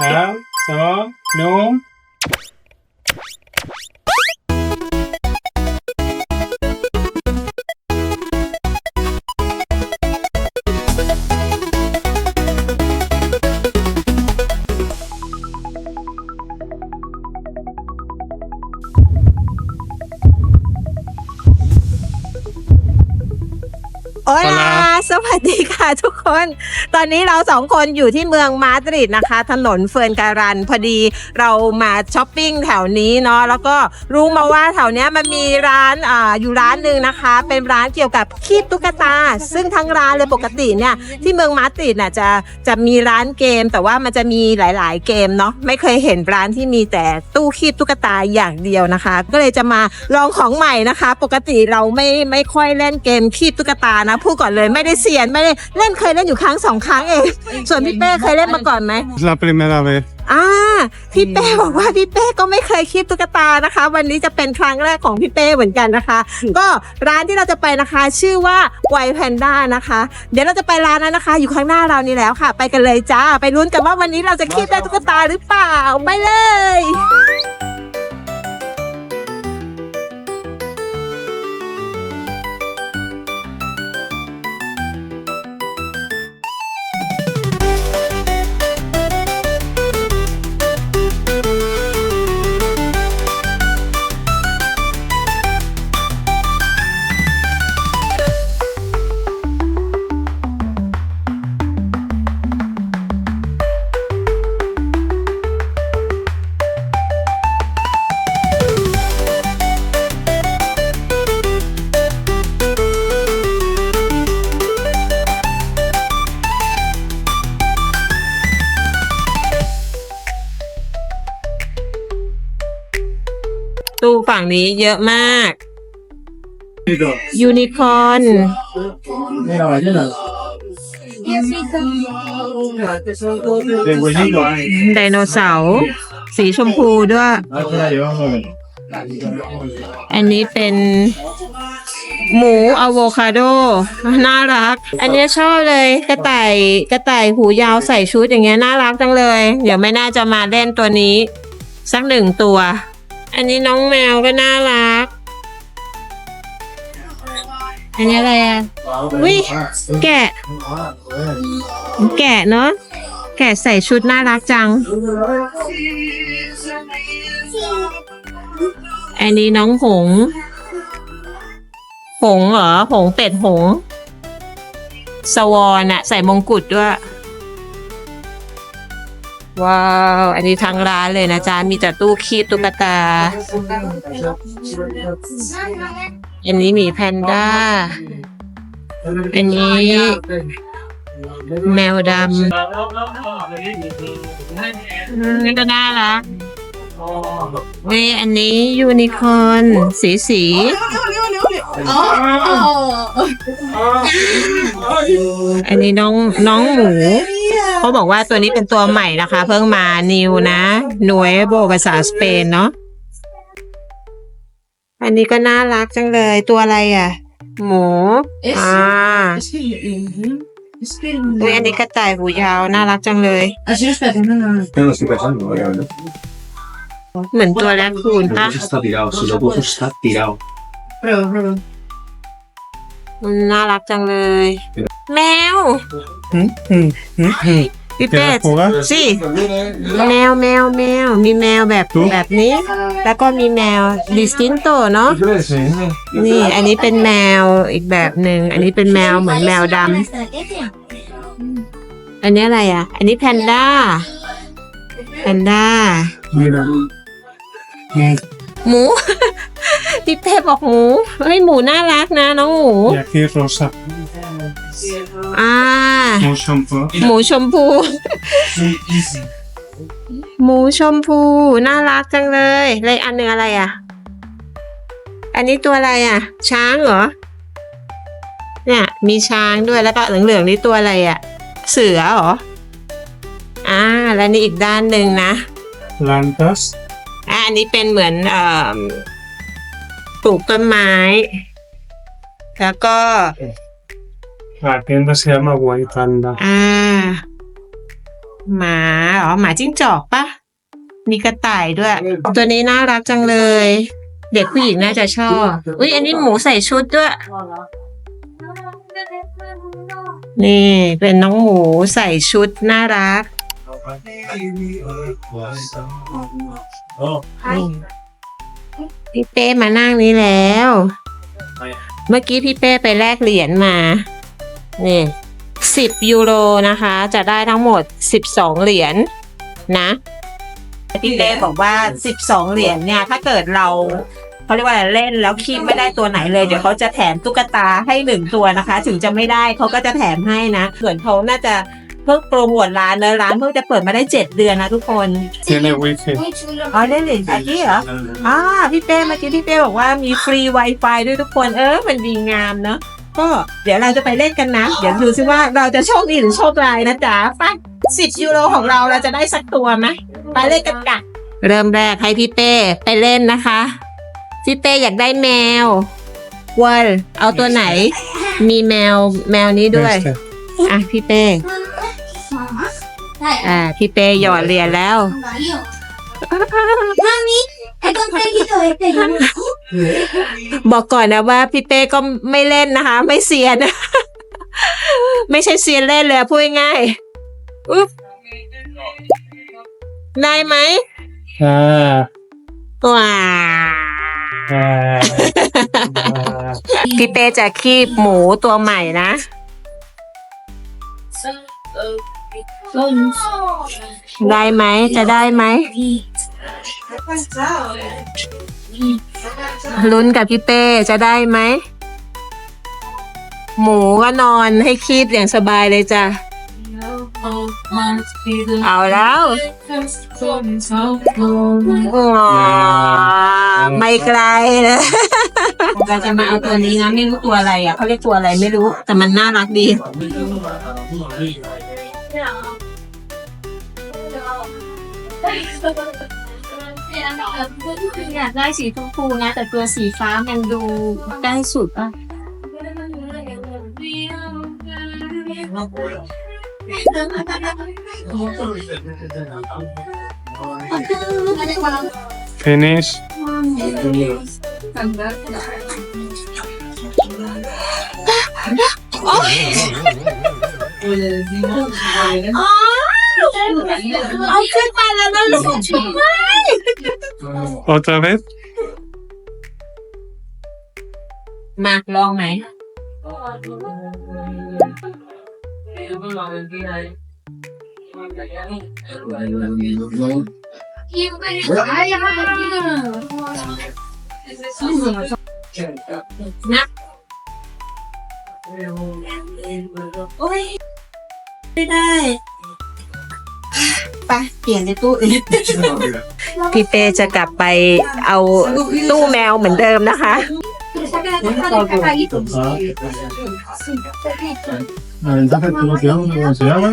สามส วัสดีค่ะทุกคน ตอนนี้เราสองคนอยู่ที่เมืองมาดริดนะคะ ถนนเฟิร์นการันพอดีเรามาช้อปปิ้งแถวนี้เนาะแล้วก็รู้มาว่าแถวเนี้ยมันมีร้านอ่าอยู่ร้านหนึ่งนะคะ เป็นร้านเกี่ยวกับคีบตุ๊กตา ซึ่งทั้งร้านเลยปกติเนี่ยที่เมืองมาดริดน่ะจะจะมีร้านเกม แต่ว่ามันจะมีหลาย ๆ เกมเนาะไม่เคยเห็นร้านที่มีแต่ตู้คีบตุ๊กตาอย่างเดียวนะคะ ก็เลยจะมาลองของใหม่นะคะ ปกติเราไม่ไม่ค่อยเล่นเกมคีบตุ๊กตานะพูดก่อนเลยไม่ได้สียนไม่ได้เล่นเคยเล่นอยู่ครั้งสองครั้งเอง ส่วนพี่เป้เคยเล่นมาก่อนไหม La primera vez อ่าพี่เป้บอกว่าพี่เป้ก็ไม่เคยคีบตุ๊กตานะคะ วันนี้จะเป็นครั้งแรกของพี่เป้เหมือนกันนะคะ ก็ร้านที่เราจะไปนะคะ ชื่อว่าไวแพนด้านะคะ เดี๋ยวเราจะไปร้านนั้นนะคะ อยู่ข้างหน้าเรานี่แล้วค่ะ ไปกันเลยจ้า ไปลุ้นกันว่าวันนี้เราจะคีบได้ตุ๊กตาหรือเปล่าไปเลย ฝั่งนี้เยอะมาก ยูนิคอร์น de hueñito. ไดโนเสาร์สีชมพูด้วย อันนี้เป็นหมูอะโวคาโด น่ารัก อันเนี้ยชอบเลยกระต่ายกระต่ายหูยาวใส่ชุดอย่างเงี้ยน่ารักจังเลย เดี๋ยวไม่น่าจะมาเล่นตัวนี้ สักหนึ่งตัว อันนี้น้องแมวก็น่ารัก อันนี้อะไรอะวิแกะ แกะเนาะ แกะใส่ชุดน่ารักจัง อันนี้น้องหงส์หงส์เหรอ หงส์เป็ดหงส์สวอนอะใส่มงกุฎด้วย ว้าว อันนี้ทางร้านเลยนะจ๊ะ มีแต่ตู้คีบตุ๊กตา อันนี้มีแพนด้า อันนี้ แมวดำอืมนี่ก็น่ารักนี่อันนี้ยูนิคอร์นสีสีอันนี้น้องน้องหมู เขาบอกว่าตัวนี้เป็นตัวใหม่นะคะ เพิ่งมานิวนะหน่วยโบภาษาสเปนเนาะอันนี้ก็น่ารักจังเลยตัวอะไรอะ หมูอ่าอุ้ยอันนี้กระต่ายหูยาวน่ารักจังเลย No lo estoy pensando, obviamente. เหมือนตัวแรคคูน El ปะ buzo está tirado, si lo puso está tirado. มันน่ารักจังเลย แมว พี่เป็ด ¿Quieres jugar? สิแมวแมวแมวมีแมวแบบแบบนี้ แล้วก็มีแมวดิสตินโตเนาะนี่อันนี้เป็นแมวอีกแบบหนึ่งอันนี้เป็นแมวเหมือนแมวดำอันนี้อะไรอะ อันนี้แพนด้าแพนด้า Mira. หมูพี่เป้บอกหมูเฮ้ยหมูน่ารักนะน้องหมู Y aquí rosa. อ่า Un shampoo. หมูชมพู หมูชมพู น่ารักจังเลย เลยอันหนึ่งอะไรอะ อันนี้ตัวอะไรอะ ช้างเหรอ เนี่ย มีช้างด้วยแล้วก็เหลืองๆนี่ตัวอะไรอะ เสือเหรอ อ่า แล้วนี่อีกด้านหนึ่งนะ Plantas. อ่าอันนี้เป็นเหมือนเอ่อปลูกต้นไม้ แล้วก็ La tienda se llama Guay Panda. อ่า หมาเหรอหมาจิ้งจอกปะมีกระต่ายด้วย ตัวนี้น่ารักจังเลย เด็กผู้หญิงน่าจะชอบ อุ้ยอันนี้หมูใส่ชุดด้วย นี่ เป็นน้องหมูใส่ชุดน่ารักพี่เป้มานั่งนี้แล้ว เมื่อกี้พี่เป้ไปแลกเหรียญมา นี่สิบยูโรนะคะ จะได้ทั้งหมดสิบสองเหรียญนะพี่เป้บอกว่าสิบสองเหรียญเนี่ยถ้าเกิดเราเขาเรียกว่าอะไรเล่นแล้วคีบไม่ได้ตัวไหนเลย เดี๋ยวเขาจะแถมตุ๊กตาให้หนึ่งตัวนะคะ ถึงจะไม่ได้เขาก็จะแถมให้นะเหมือนเขาน่าจะเพิ่งโปรโมทร้านเนอะร้านเพิ่งจะเปิดมาได้เจ็ดเดือนนะทุกคน Tiene wifi. อ๋อเล่นเหรียญอากี้เหรออ่าพี่เป้เมื่อกี้พี่เป้บอกว่ามีฟรี Wi-Fi ด้วยทุกคนเออมันดีงามเนอะ ก็เดี๋ยวเราจะไปเล่นกันนะ เดี๋ยวดูซิว่าเราจะโชคดีหรือโชคร้ายนะจ๊ะไป้าสิบยูโรของเราเราจะได้สักตัวไหมไปเล่นกันกันเริ่มแรกให้พี่เป้ไปเล่นนะคะพี่เป้อยากได้แมววอลเอาตัวไหน มีแมวแมวนี้ด้วย Este. อะพี่เป้อ่าพี่เป้หยอดเหรียญแล้ว Mami, he conseguido este ganado. บอกก่อนนะว่าพี่เป้ก็ไม่เล่นนะคะ ไม่เซียนไม่ใช่เซียนเล่นเลยพูดง่ายๆอุ๊บได้ไหม Ah, ว้า ah, พี่เป้จะคีบหมูตัวใหม่นะได้ไหมจะได้ไหม ลุ้นกับพี่เป้จะได้ไหม หมูก็นอนให้คีบอย่างสบายเลยจ้ะ เอาแล้วอ๋อไม่ไกลเลยเราจะมาเอาตัวนี้นะไม่รู้ตัวอะไรอะเขาเรียกตัวอะไรไม่รู้ แต่มันน่ารักดี อยากได้สีชมพูนะ แต่ตัวสีฟ้ามันดูได้สุดอะ finish. อ๋อ เอาขึ้นมาแล้วนะลูกไม่ Otra vez. มาลองไหมนะโอ้ยไม่ได้ ไปเปลี่ยนในตู้อื่นพี่เป้จะกลับไปเอาตู้แมวเหมือนเดิมนะคะ La ventaja es que lo que vamos a se llama.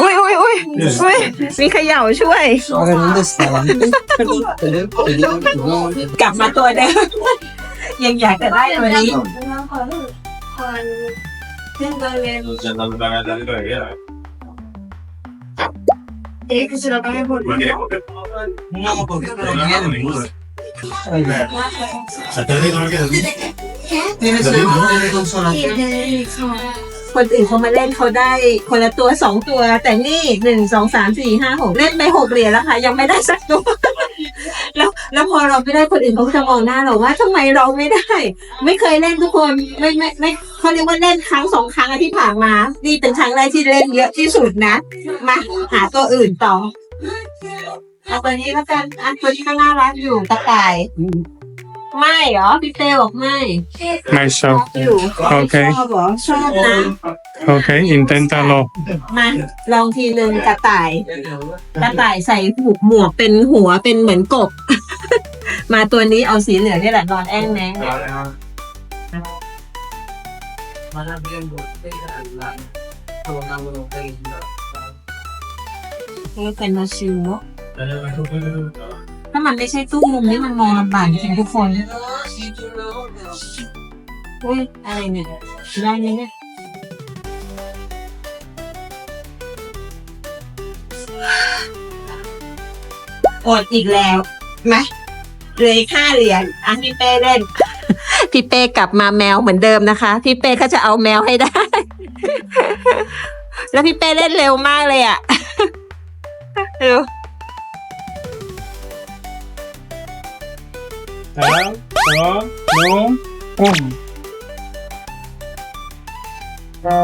อุ้ยอุ้ยอุ้ยอุ้ยมีเขย่าช่วย Ahora, ¿dónde está? กลับมาตัวเดิม ยังอยากจะได้ตัวนี้ คนอื่นเขามาเล่นเขาได้คนละตัวสองตัว แต่นี่หนึ่งสองสามสี่ห้าหกเล่นไปหกเหรียญแล้วค่ะ ยังไม่ได้สักตัว แล้วแล้วพอเราไม่ได้คนอื่นเขาก็จะมองหน้าเราว่าทำไมเราไม่ได้ ไม่เคยเล่นทุกคนไม่ไม่ไม่เขาเรียกว่าเล่นครั้งสองครั้งอะที่ผ่านมานี่เป็นครั้งแรกที่เล่นเยอะที่สุดนะ มาหาตัวอื่นต่อเอาตัวนี้แล้วกันอันตัวนี้ก็น่ารักอยู่ตะก่าย ไม่เหรอพี่เต้บอกไม่ My shop. อยู่โอเคชอบเหรอชอบนะ Ok, inténtalo. มาลองทีหนึ่งกระต่าย กระต่ายใส่หูหมวกเป็นหัวเป็นเหมือนกบ มาตัวนี้เอาสีเหลืองนี่แหละนอนแอ้งแมงนี่เป็นมาชิว ถ้ามันไม่ใช่ตู้มุมนี่มันมองลำบากจริงทุกคนอุ้ยอะไรเนี่ยได้ไหมเนี่ยอดอีกแล้วไหมเลยค่าเหรียญอะพี่เป้เล่น พี่เป้กลับมาแมวเหมือนเดิมนะคะ พี่เป้เขาจะเอาแมวให้ได้ แล้วพี่เป้เล่นเร็วมากเลยอะดู สามสองหนึ่งปุ้มอ่า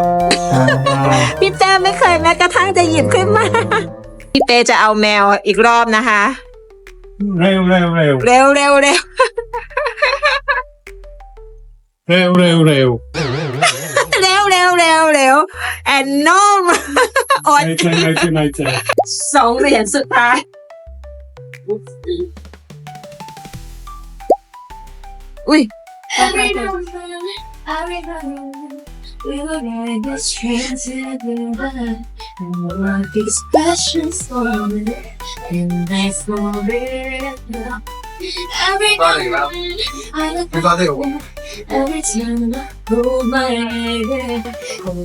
พี่เป้ไม่เคยแม้กระทั่งจะหยิบขึ้นมา พี่เป้จะเอาแมวอีกรอบนะคะ เร็วเร็วเร็วเร็วเร็วเร็วเร็วเร็วเร็วเร็วเร็วเร็วเร็วแอนนอมอดในใจในใจในใจสองเหรียญสุดท้าย Uy! every time, I remember, we were riding this train together. And we were these precious and nice moments. Every time I look back, every time I hold my head, all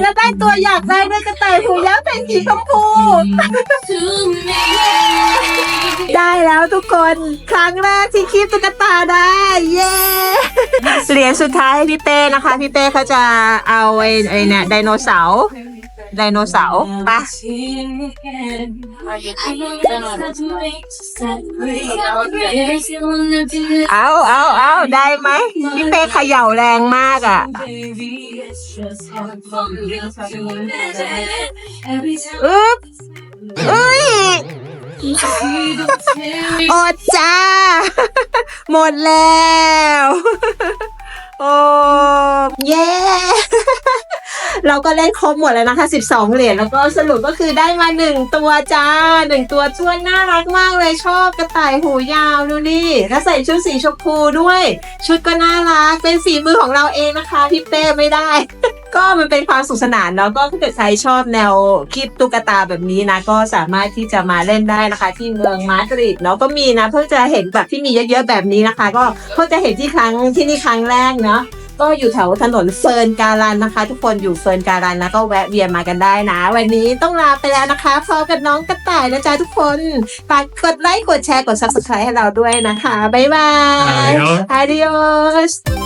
แล้วได้ตัวอยากได้ด้วยกระต่ายหูยักษ์เป็นสีชมพู ได้แล้วทุกคน ครั้งแรกที่คีบตุ๊กตาได้ เย้ เหรียญสุดท้ายให้พี่เป้นะคะ พี่เป้เขาจะเอาไอ้ไอ้เนี่ยไดโนเสาร์ไดโนเสาร์ปะเอาเอาเอาได้ไหมพี่เป้เขย่าแรงมากอะ อึ๊บอุ้ยอดจ้า หมดแล้ว โอ้เย้ เราก็เล่นครบหมดแล้วนะคะ 12 เหรียญแล้วก็สรุปก็คือได้มาหนึ่งตัวจ้าหนึ่งตัวช่วนน่ารักมากเลยชอบกระต่ายหูยาวดูนี่แล้วใส่ชุดสีชมพูด้วย ชุดก็น่ารักเป็นสีมือของเราเองนะคะพี่เป้ไม่ได้ ก็มันเป็นความสุขสนานเนาะก็ถ้าเกิดใครชอบแนวคลิปตุ๊กตาแบบนี้นะ ก็สามารถที่จะมาเล่นได้นะคะ ที่เมืองมาดริดเนาะก็มีนะเพิ่งจะเห็นแบบที่มีเยอะๆแบบนี้นะคะ ก็เพิ่งจะเห็นที่ครั้งที่นี่ครั้งแรกเนาะก็อยู่แถวถนนเฟิร์นการันนะคะ ทุกคนอยู่เฟิร์นการันนะก็แวะเวียนมากันได้นะ วันนี้ต้องลาไปแล้วนะคะพร้อมกับน้องกระต่ายนะจ๊ะทุกคนฝากกดไลค์กดแชร์กด subscribe ให้เราด้วยนะคะบ๊ายบาย Adios. Adios